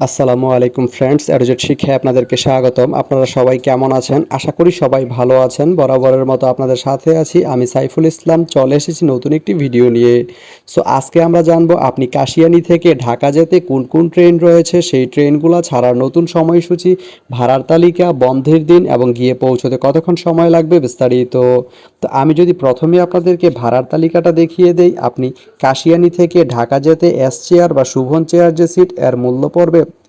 আসসালামু আলাইকুম ফ্রেন্ডস অ্যাডজেট শিক্ষায় আপনাদেরকে স্বাগতম। আপনারা সবাই কেমন আছেন? আশা করি সবাই ভালো আছেন। বরাবরের মতো আপনাদের সাথে আছি আমি সাইফুল ইসলাম। চলে এসেছি নতুন একটি ভিডিও নিয়ে। সো আজকে আমরা জানব আপনি কাশিয়ানি থেকে ঢাকা যেতে কোন কোন ট্রেন রয়েছে? সেই ট্রেনগুলো ছাড়ার নতুন সময়সূচি, ভাড়ার তালিকা, বন্ধের দিন এবং গিয়ে পৌঁছতে কতক্ষণ সময় লাগবে বিস্তারিত। তো আমি যদি প্রথমে আপনাদেরকে ভাড়ার তালিকাটা দেখিয়ে দেই, আপনি কাশিয়ানি থেকে ঢাকা যেতে এস চেয়ার বা শুভন চেয়ার যে সিট এর মূল্য পড়বে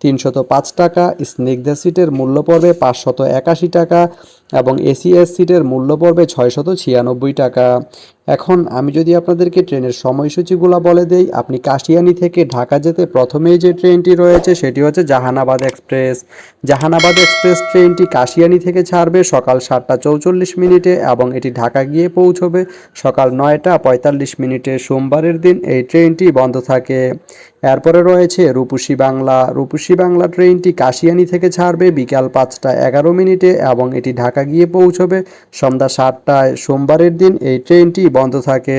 তিনশত পাঁচ টাকা, স্নিগ্ধা সিটের মূল্য পড়বে পাঁচশত একাশি টাকা এবং এসিএস সিটের মূল্য পড়বে ছয়শত ছিয়ানব্বই টাকা। এখন আমি যদি আপনাদেরকে ট্রেনের সময়সূচিগুলো বলে দেই, আপনি কাশিয়ানি থেকে ঢাকা যেতে প্রথমেই যে ট্রেনটি রয়েছে সেটি হচ্ছে জাহানাবাদ এক্সপ্রেস। জাহানাবাদ এক্সপ্রেস ট্রেনটি কাশিয়ানি থেকে ছাড়বে সকাল সাতটা চৌচল্লিশ মিনিটে এবং এটি ঢাকা গিয়ে পৌঁছবে সকাল নয়টা পঁয়তাল্লিশ মিনিটে সোমবারের দিন এই ট্রেনটি বন্ধ থাকে। এরপরে রয়েছে রূপসী বাংলা। রূপসী বাংলা ট্রেনটি কাশিয়ানি থেকে ছাড়বে বিকাল পাঁচটা এগারো মিনিটে এবং এটি ঢাকা গিয়ে পৌঁছবে সন্ধ্যা সাতটায়। সোমবারের দিন এই ট্রেনটি বন্ধ থাকে।